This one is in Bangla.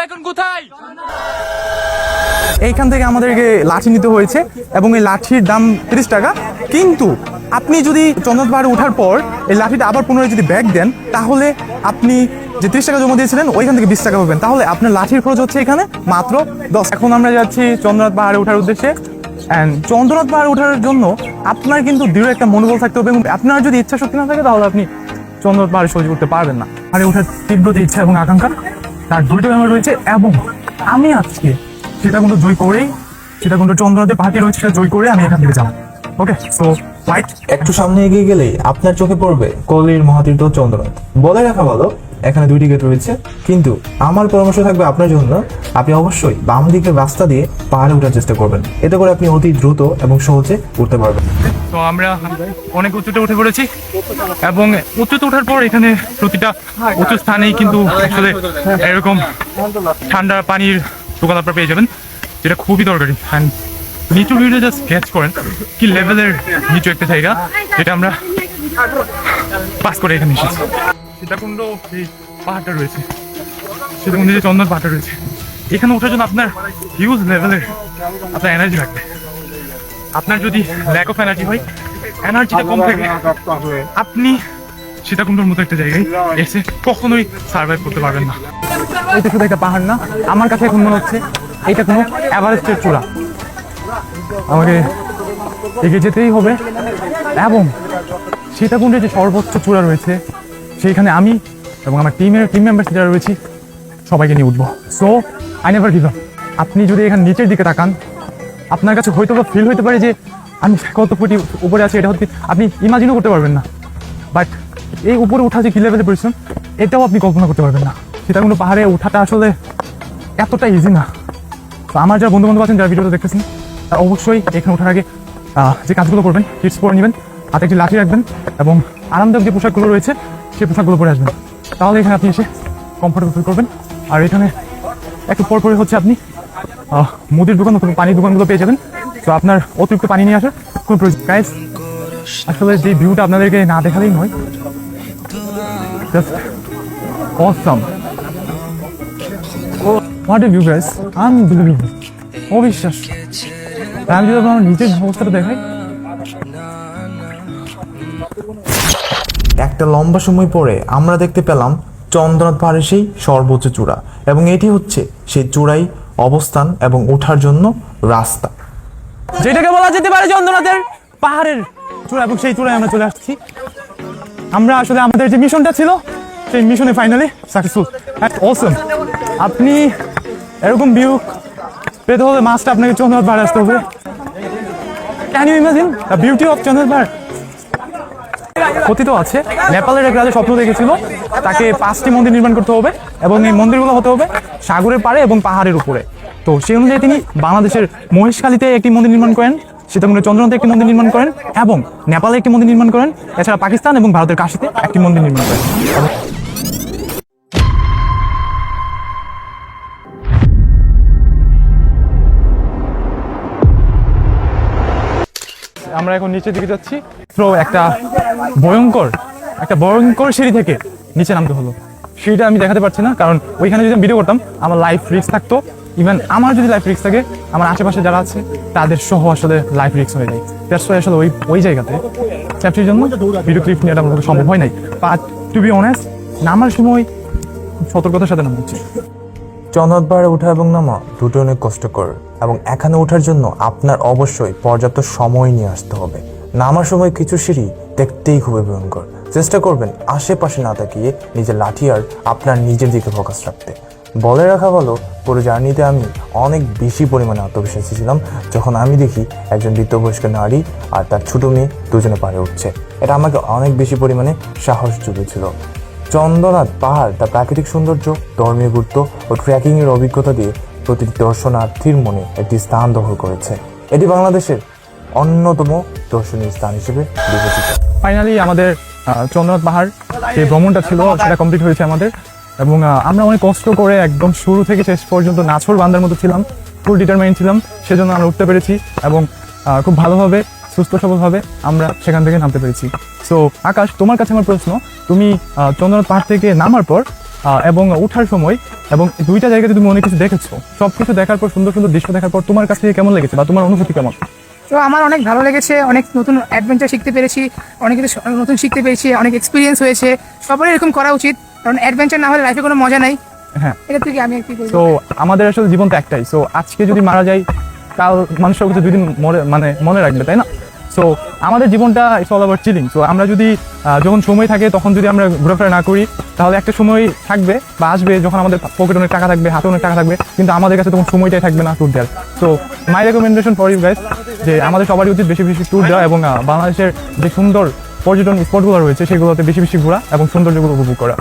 আমরা এখন কোথায়? এইখান থেকে আমাদেরকে লাঠি নিতে হয়েছে এবং এই লাঠির দাম তিরিশ টাকা। কিন্তু আপনি যদি চন্দ্রনাথ পাহাড়ে ওঠার পর এই লাঠিটা আবার পুনরায় যদি ব্যাগ দেন, তাহলে আপনি যে তিরিশ টাকা জমা দিয়েছিলেন, ওইখান থেকে বিশ টাকা পাবেন। তাহলে আপনার লাঠির খরচ হচ্ছে এখানে মাত্র দশ। এখন আমরা যাচ্ছি চন্দ্রনাথ পাহাড়ে ওঠার উদ্দেশ্যে। অ্যান্ড চন্দ্রনাথ পাহাড়ে ওঠার জন্য আপনার কিন্তু দৃঢ় একটা মনোবল থাকতে হবে এবং আপনার যদি ইচ্ছা শক্তি না থাকে, তাহলে আপনি চন্দ্রনাথ পাহাড়ে সহ্য করতে পারবেন না। পাহাড়ে ওঠার তীব্র ইচ্ছা এবং আকাঙ্ক্ষা। তার দুইটাই আমার রয়েছে এবং আমি আজকে সেটা কিন্তু জয় করেই, সেটা কিন্তু চন্দ্রনাথের পাহাড়ি রয়েছে, সেটা জয় করে আমি এখান থেকে যাব। ওকে সো একটু সামনে এগিয়ে গেলেই আপনার চোখে পড়বে কলির মহাতীর্থ চন্দ্রনাথ। বলে রাখা ভালো এখানে দুইটি গেট রয়েছে। কিন্তু আমার পরামর্শ থাকবে আপনার জন্য, আপনি অবশ্যই বাম দিকের রাস্তা দিয়ে পাহাড়ে ওঠার চেষ্টা করবেন। এতে করে আপনি অতি দ্রুত এবং সহজে উঠতে পারবেন। তো আমরা অনেক উঁচুতে উঠে পড়েছি এবং উঁচুতে ওঠার পর এখানে প্রতিটা উঁচু স্থানেই কিন্তু আসলে এরকম ঠান্ডা পানির দোকান আপনারা পেয়ে যাবেন, যেটা খুবই দরকারি। নিচু ভিডিও জাস্ট স্কেচ করেন, কি লেভেলের নিচু একটা জায়গা, যেটা আমরা পাস করে এখানে এসেছি। সীতাকুণ্ড এই পাহাড়টা রয়েছে। সীতাকুণ্ড যে চন্দন পাহাড়টা রয়েছে। এখানে ওঠার জন্য আপনার হিউজ লেভেলের আপনার এনার্জি লাগবে। আপনার যদি ল্যাক অফ এনার্জি হয় এনার্জিটা কম থাকে। আপনি সীতাকুণ্ডর মতো একটা জায়গায় এসে কখনোই সার্ভাইভ করতে পারবেন না। এটা শুধু একটা পাহাড় না, আমার কাছে এখন মনে হচ্ছে এটা কোনো এভারেস্টের চূড়া। আমাকে এগিয়ে যেতেই হবে। এবং সীতাকুণ্ডের যে সর্বোচ্চ চূড়া রয়েছে সেইখানে আমি এবং আমার টিমের টিম মেম্বার যারা রয়েছি, সবাইকে নিয়ে উঠবো। সো আই নেভার গিভ আপনি যদি এখানে নিচের দিকে তাকান, আপনার কাছে হয়তো বা ফিল হতে পারে যে, আমি কত ফুটি উপরে আছি, এটা হচ্ছে আপনি ইমাজিনও করতে পারবেন না। বাট এই উপরে ওঠা যে কি লেভেলের পরিশ্রম এটাও আপনি কল্পনা করতে পারবেন না। সেটা কোনো পাহাড়ে ওঠাটা আসলে এতটা ইজি না। তো আমার যারা বন্ধু বান্ধব আছেন, যারা ভিডিওটা দেখতেছেন, তারা অবশ্যই এখানে ওঠার আগে যে কাজগুলো করবেন কিটস পরে নেবেন, হাতে একটি লাঠি রাখবেন এবং আরামদায়ক যে পোশাকগুলো রয়েছে সেই পোশাকগুলো পরে আসবেন। তাহলে এখানে আপনি এসে কমফোর্টেবল ফিল করবেন। আর এখানে একটু পর পরে হচ্ছে আপনি মুদির দোকান অথবা পানির দোকানগুলো পেয়ে যাবেন। তো আপনার অতিরিক্ত পানি নিয়ে আসার কোনো প্রয়োজন গাইস আসলে যে ভিউটা আপনাদেরকে না দেখালেই নয়। Just awesome what a view guys unbelievable অবিশ্বাস আমি যদি আমার নিজের অবস্থাটা দেখাই একটা লম্বা সময় পরে আমরা দেখতে পেলাম চন্দ্রনাথ পাহাড়ের সেই সর্বোচ্চ চূড়া এবং এটি হচ্ছে সেই চূড়াই অবস্থান এবং ওঠার জন্য রাস্তা। যেটাকে বলা যেতে পারে চন্দ্রনাথের পাহাড়ের চূড়া এবং সেই চূড়ায় আমরা চলে আসছি। আমরা আসলে আমাদের যে মিশনটা ছিল, সেই মিশনে ফাইনালি সাকসেসফুল অসম আপনি এরকম ভিউ পেতে হলে মাছটা আপনাকে চন্দ্রনাথ পাহাড়ে আসতে হবে। Can you imagine the beauty of Chandranath পাহাড়? কথিত আছে। নেপালের এক রাজা স্বপ্ন দেখেছিল, তাকে পাঁচটি মন্দির নির্মাণ করতে হবে এবং এই মন্দিরগুলো হতে হবে সাগরের পাড়ে এবং পাহাড়ের উপরে। তো সেই অনুযায়ী তিনি বাংলাদেশের মহেশখালীতে একটি মন্দির নির্মাণ করেন, সীতাকুণ্ডের চন্দ্রনাথে একটি মন্দির নির্মাণ করেন এবং নেপালে একটি মন্দির নির্মাণ করেন, এছাড়া পাকিস্তান এবং ভারতের কাশিতে একটি মন্দির নির্মাণ করেন। আমরা এখন নিচের দিকে যাচ্ছি। তো একটা ভয়ঙ্কর একটা ভয়ঙ্কর সিঁড়ি থেকে নিচে নামতে হলো। সিঁড়িটা আমি দেখাতে পারছি না, কারণ ওইখানে যদি আমি ভিডিও করতাম, আমার লাইফ রিক্স থাকতো। ইভেন আমার যদি লাইফ রিস্ক থাকে, আমার আশেপাশে যারা আছে, তাদের সহ আসলে লাইফ রিক্স হয়ে যায়। দ্যাটস ওয়াই আসলে ওই ওই জায়গাতে সেফটির জন্য ভিডিও ক্লিপ নিয়ে আমার সম্ভব হয় নাই। বাট টু বি অনেস্ট নামার সময় সতর্কতার সাথে নামা উচিত পাহাড়ে ওঠা এবং নামা, দুটো অনেক কষ্টকর। এবং এখানে ওঠার জন্য আপনার অবশ্যই পর্যাপ্ত সময় নিয়ে আসতে হবে। নামার সময় কিছু সিঁড়ি দেখতেই খুবই ভয়ঙ্কর। চেষ্টা করবেন আশেপাশে না তাকিয়ে নিজের লাঠি আর আপনার নিজের দিকে ফোকাস রাখতে। বলে রাখা ভালো পুরো জার্নিতে আমি অনেক বেশি পরিমাণে আত্মবিশ্বাসী ছিলাম, যখন আমি দেখি একজন বৃদ্ধ বয়স্ক নারী আর তার ছোট মেয়ে দুজনে পারে উঠছে। এটা আমাকে অনেক বেশি পরিমাণে সাহস জুগিয়েছিল চন্দ্রনাথ পাহাড়, তার প্রাকৃতিক সৌন্দর্য, ধর্মীয় গুরুত্ব ও ট্রেকিং এর অভিজ্ঞতা দিয়ে প্রতিটি দর্শনার্থীর মনে একটি স্থান দখল করেছে। এটি বাংলাদেশের অন্যতম দর্শনীয় স্থান হিসেবে বিবেচিত। ফাইনালি আমাদের চন্দ্রনাথ পাহাড় যে ভ্রমণটা ছিল, সেটা কমপ্লিট হয়েছে আমাদের। এবং আমরা অনেক কষ্ট করে একদম শুরু থেকে শেষ পর্যন্ত নাছর বান্দার মতো ছিলাম ফুল ডিটারমাইন ছিলাম, সেজন্য আমরা উঠতে পেরেছি এবং খুব ভালোভাবে, সুস্থ সবলভাবে আমরা সেখান থেকে নামতে পেরেছি। সো আকাশ, তোমার কাছে আমার প্রশ্ন, তুমি চন্দ্রনাথ পাহাড় থেকে নামার পর এবং ওঠার সময় এবং দুইটা জায়গাতে তুমি অনেক কিছু দেখেছ। সব কিছু দেখার পর সুন্দর সুন্দর দৃশ্য দেখার পর তোমার কাছে কেমন লেগেছে বা তোমার অনুভূতি কেমন? তো আমার অনেক ভালো লেগেছে অনেক নতুন অ্যাডভেঞ্চার শিখতে পেরেছি অনেক কিছু নতুন শিখতে পেরেছি অনেক এক্সপিরিয়েন্স হয়েছে। সবারই এরকম করা উচিত কারণ অ্যাডভেঞ্চার না হলে লাইফে কোনো মজা নাই। হ্যাঁ। এটা থেকে আমি তো আমাদের আসলে জীবন তো একটাই। সো আজকে যদি মারা যাই কাল মানুষের কাছে দুই দিন মানে মনে রাখবে তাই না? সো আমাদের জীবনটা ইটস অল আবার চিলিং সো আমরা যদি যখন সময় থাকে, তখন যদি আমরা ঘোরাফেরা না করি, তাহলে একটা সময় থাকবে বা আসবে যখন আমাদের পকেটে অনেক টাকা থাকবে, হাতে অনেক টাকা থাকবে, কিন্তু আমাদের কাছে তখন সময়টাই থাকবে না ট্যুর দেওয়ার। So my recommendation for you guys যে আমাদের সবারই উচিত বেশি বেশি ট্যুর দেওয়া এবং বাংলাদেশের যে সুন্দর পর্যটন স্পটগুলো রয়েছে, সেগুলোতে বেশি বেশি ঘোরা এবং সৌন্দর্যগুলো উপভোগ করা।